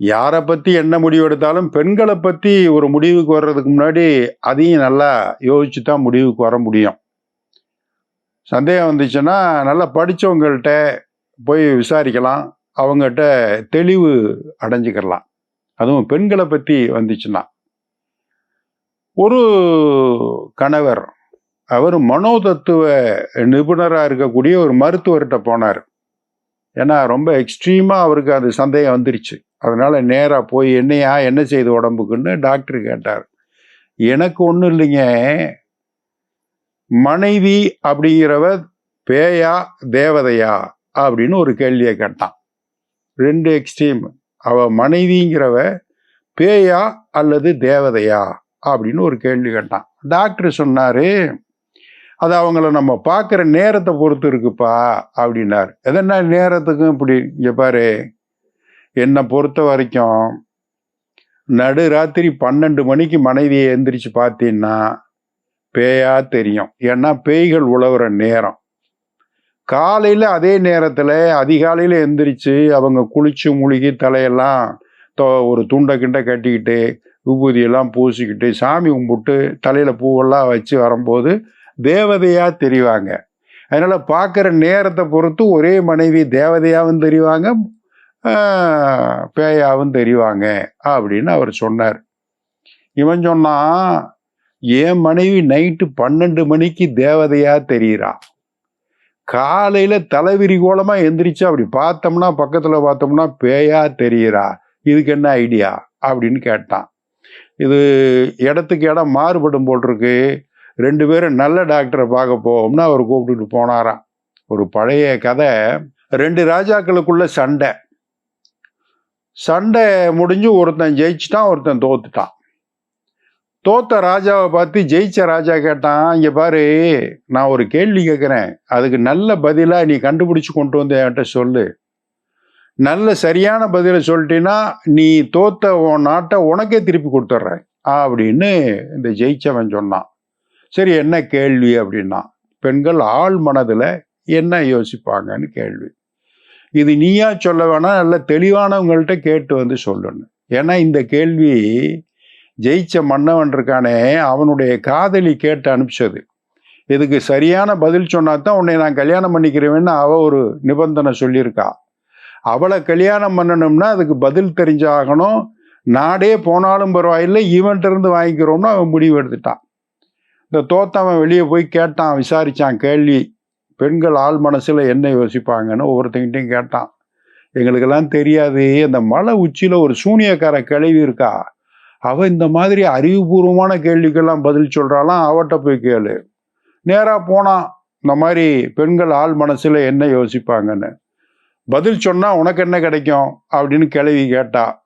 யாரை பற்றி என்ன முடிவு எடுத்தாலும் பெண்களை பற்றி ஒரு முடிவுக்கு வர்றதுக்கு முன்னாடி அதையும் நல்லா யோசிச்சு தான் முடிவுக்கு வர முடியும். சந்தேகம் வந்துச்சுன்னா நல்லா படித்தவங்கள்ட்ட போய் விசாரிக்கலாம். அவங்ககிட்ட தெளிவு அடைஞ்சிக்கிறலாம் அதுவும் பெண்களை பற்றி வந்துச்சுன்னா. ஒரு கணவர் அவர் மனோதத்துவ நிபுணராக இருக்கக்கூடிய ஒரு மருத்துவர்கிட்ட போனார். ஏன்னா ரொம்ப எக்ஸ்ட்ரீமாக அவருக்கு அது சந்தேகம் வந்துருச்சு. அதனால் நேராக போய் என்னையா என்ன செய்து உடம்புக்குன்னு டாக்டர் கேட்டார். எனக்கு ஒன்றும் இல்லைங்க. மனைவி அப்படிங்கிறவ பேயா தேவதையா அப்படின்னு ஒரு கேள்வியை கேட்டான். ரெண்டு எக்ஸ்ட்ரீம் அவ மனைவிங்கிறவ பேயா அல்லது தேவதையா அப்படின்னு ஒரு கேள்வி கேட்டான். டாக்டர் சொன்னார் அது அவங்கள நம்ம பார்க்குற நேரத்தை பொறுத்து இருக்குப்பா அப்படின்னார். எதனா நேரத்துக்கும் இப்படி இங்கே பாரு. என்னை பொறுத்த வரைக்கும் நடு ராத்திரி பன்னெண்டு மணிக்கு மனைவியை எந்திரிச்சு பார்த்தீங்கன்னா பேயா தெரியும். ஏன்னா பேய்கள் உழவுற நேரம். காலையில் அதே நேரத்தில் அதிகாலையில் எந்திரிச்சு அவங்க குளிச்சு முழுகி தலையெல்லாம் தோ ஒரு துண்டை கிண்டை கட்டிக்கிட்டு விபூதியெல்லாம் பூசிக்கிட்டு சாமி கும்பிட்டு தலையில் பூவெல்லாம் வச்சு வரும்போது தேவதையாக தெரிவாங்க. அதனால் பார்க்குற நேரத்தை பொறுத்து ஒரே மனைவி தேவதையாகவும் தெரிவாங்க பேயாவும் தெரிவாங்க அப்படின்னு அவர் சொன்னார். இவன் சொன்னான் என் மனைவி நைட்டு பன்னெண்டு மணிக்கு தேவதையா தெரியுறா. காலையில தலைவிரி கோலமா எந்திரிச்சு அப்படி பார்த்தோம்னா பக்கத்துல பார்த்தோம்னா பேயா தெரியுறா. இதுக்கு என்ன ஐடியா? அப்படின்னு கேட்டான். இது இடத்துக்கு இடம் மாறுபடும் போட்டிருக்கு ரெண்டு பேரும் நல்ல டாக்டரை பார்க்க போவோம்னு அவர் கூப்பிட்டுட்டு போனாராம். ஒரு பழைய கதை. ரெண்டு ராஜாக்களுக்குள்ள சண்டை. சண்டை முடிஞ்சு ஒருத்தன் ஜெயிச்சிட்டான் ஒருத்தன் தோத்துட்டான். தோத்த ராஜாவை பார்த்து ஜெயிச்ச ராஜா கேட்டான் இங்கே பாரு நான் ஒரு கேள்வி கேட்குறேன் அதுக்கு நல்ல பதிலாக நீ கண்டுபிடிச்சு கொண்டு வந்து என்கிட்ட சொல்லு. நல்ல சரியான பதிலை சொல்லிட்டீன்னா நீ தோத்த உன் நாட்டை உனக்கே திருப்பி கொடுத்துட்றேன் அப்படின்னு இந்த ஜெயிச்சவன் சொன்னான். சரி என்ன கேள்வி அப்படின்னா பெண்கள் ஆள் மனதில் என்ன யோசிப்பாங்கன்னு கேள்வி. இது நீயா சொல்ல வேணாம் நல்ல தெளிவானவங்கள்ட்ட கேட்டு வந்து சொல்லணும். ஏன்னா இந்த கேள்வி ஜெயிச்ச மன்னவன் இருக்கானே அவனுடைய காதலி கேட்டு அனுப்பிச்சது. இதுக்கு சரியான பதில் சொன்னா தான் உன்னை நான் கல்யாணம் பண்ணிக்கிறேன்னு அவள் ஒரு நிபந்தனை சொல்லியிருக்கா. அவளை கல்யாணம் பண்ணணும்னா அதுக்கு பதில் தெரிஞ்சாகணும். நாடே போனாலும் பரவாயில்லை ஈவெண்ட் இருந்து வாங்கிக்கிறோம்னு அவன் முடிவு எடுத்துட்டான். இந்த தோத்தவன் வெளியே போய் கேட்டான் விசாரிச்சான் கேள்வி பெண்கள் ஆள் மனசில் என்ன யோசிப்பாங்கன்னு ஒவ்வொருத்தங்கிட்டையும் கேட்டான். எங்களுக்கெல்லாம் தெரியாது அந்த மலை உச்சியில் ஒரு சூனியக்கார கிளவி இருக்கா? அவள் இந்த மாதிரி அறிவுபூர்வமான கேள்விக்கெல்லாம் பதில் சொல்கிறாலாம் அவட்ட போய் கேளு. நேராக போனான் இந்த மாதிரி பெண்கள் ஆள் மனசில் என்ன யோசிப்பாங்கன்னு. பதில் சொன்னால் உனக்கு என்ன கிடைக்கும்? அப்படின்னு கிளவி கேட்டா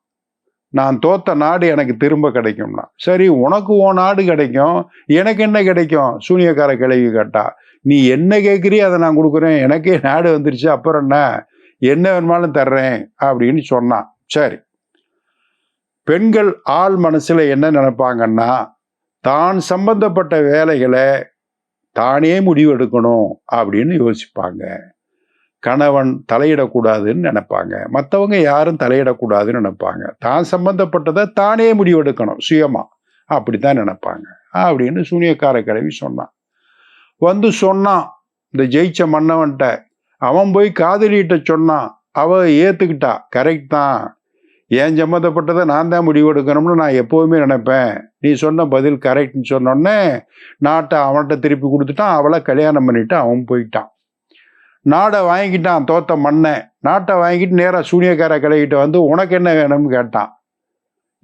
நான் தோத்த நாடு எனக்கு திரும்ப கிடைக்கும்னா. சரி உனக்கு உன் நாடு கிடைக்கும் எனக்கு என்ன கிடைக்கும்? சூனியக்கார கிளவி கேட்டா நீ என்ன கேட்குறியோ அதை நான் கொடுக்குறேன். எனக்கே நாடு வந்துருச்சு அப்புறம் என்ன? என்ன வேணுமாலும் தர்றேன் அப்படின்னு சொன்னான் சரி. பெண்கள் ஆள் மனசில் என்ன நினைப்பாங்கன்னா தான் சம்பந்தப்பட்ட வேலைகளை தானே முடிவெடுக்கணும் அப்படின்னு யோசிப்பாங்க. கணவன் தலையிடக்கூடாதுன்னு நினைப்பாங்க. மற்றவங்க யாரும் தலையிடக்கூடாதுன்னு நினைப்பாங்க. தான் சம்பந்தப்பட்டதை தானே முடிவெடுக்கணும் சுயமாக அப்படி தான் நினைப்பாங்க. அப்படின்னு சூனியக்கார கிழவி சொன்னான். வந்து சொன்னான் இந்த ஜெயிச்ச மன்னவன்ட்ட. அவன் போய் காதலிகிட்ட சொன்னான். அவ ஏற்றுக்கிட்டா கரெக்ட் தான். என் சம்மந்தப்பட்டதை நான் தான் முடிவெடுக்கணும்னு நான் எப்போவுமே நினைப்பேன். நீ சொன்ன பதில் கரெக்ட்னு சொன்னோடனே நாட்டை அவன்கிட்ட திருப்பி கொடுத்துட்டான். அவளை கல்யாணம் பண்ணிவிட்டு அவன் போயிட்டான். நாடை வாங்கிக்கிட்டான் தோத்த மண்ணை நாட்டை வாங்கிட்டு நேராக சூனியக்கார கலைகிட்ட வந்து உனக்கு என்ன வேணும்னு கேட்டான்.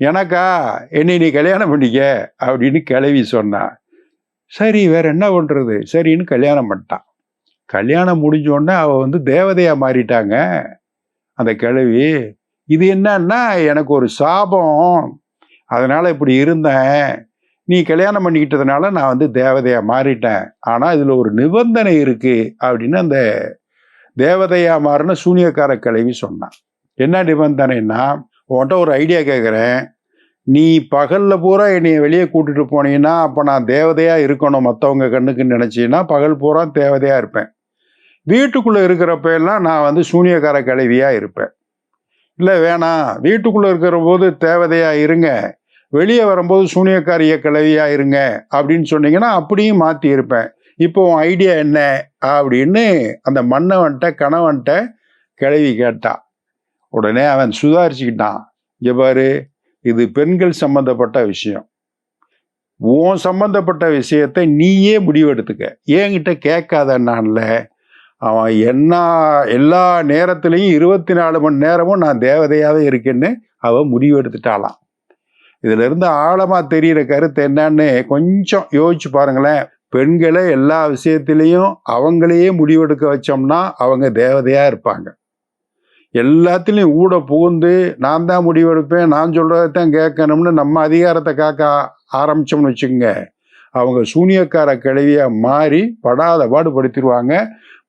எனக்கா? என்னை நீ கல்யாணம் பண்ணிக்க அப்படின்னு கிளவி சொன்னான் சரி வேற என்ன பண்ணுறது சரின்னு கல்யாணம் பண்ணிட்டான். கல்யாணம் முடிஞ்சோடனே அவள் வந்து தேவதையாக மாறிட்டாங்க. அந்த கிழவி இது என்னன்னா எனக்கு ஒரு சாபம். அதனால் இப்படி இருந்தேன். நீ கல்யாணம் பண்ணிக்கிட்டதுனால நான் வந்து தேவதையாக மாறிட்டேன். ஆனால் இதில் ஒரு நிபந்தனை இருக்குது அப்படின்னு அந்த தேவதையாக மாறின சூனியக்கார கிழவி சொன்னான். என்ன நிபந்தனைன்னா உன்கிட்ட ஒரு ஐடியா கேட்குறேன் நீ பகலில் பூரா என்னை வெளியே கூட்டிகிட்டு போனீங்கன்னா அப்போ நான் தேவதையாக இருக்கணும் மற்றவங்க கண்ணுக்கு நினச்சின்னா பகல் பூரா தேவதையாக இருப்பேன். வீட்டுக்குள்ளே இருக்கிறப்ப எல்லாம் நான் வந்து சூனியக்கார கிழவியா இருப்பேன். இல்லை வேணாம். வீட்டுக்குள்ளே இருக்கிற போது தேவதையாக இருங்க. வெளியே வரும்போது சூனியக்காரிய கிளவியாக இருங்க அப்படின்னு சொன்னீங்கன்னா அப்படியும் மாற்றி இருப்பேன். இப்போ உன் ஐடியா என்ன? அப்படின்னு அந்த மன்னவன்ட்ட கணவன்ட்ட கிளவி கேட்டா. உடனே அவன் சுதாரிச்சுக்கிட்டான். இங்கே பாரு இது பெண்கள் சம்பந்தப்பட்ட விஷயம். உன் சம்பந்தப்பட்ட விஷயத்தை நீயே முடிவெடுத்துக்க. என்கிட்ட நான்ல அவன் என்ன எல்லா நேரத்துலையும் இருபத்தி நாலு மணி நேரமும் நான் தேவதையாக இருக்கேன்னு அவன் முடிவெடுத்துட்டாளாம். இதுல இருந்து ஆழமா தெரியிற கருத்து என்னன்னு கொஞ்சம் யோசிச்சு பாருங்களேன். பெண்களை எல்லா விஷயத்திலையும் அவங்களையே முடிவெடுக்க வச்சோம்னா அவங்க தேவதையா இருப்பாங்க. எல்லாத்துலேயும் ஊட புகுந்து நான் தான் முடிவெடுப்பேன் நான் சொல்றதைத்தான் கேட்கணும்னு நம்ம அதிகாரத்தை காக்க ஆரம்பிச்சோம்னு வச்சுக்கோங்க. அவங்க சூனியக்கார கிழவியா மாறி படாத பாடுபடுத்திடுவாங்க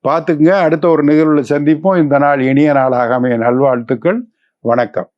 பார்த்துக்குங்க அடுத்த ஒரு நிகழ்வில் சந்திப்போம். இந்த நாள் இனிய நாளாக அமைய நல்வாழ்த்துக்கள். வணக்கம்.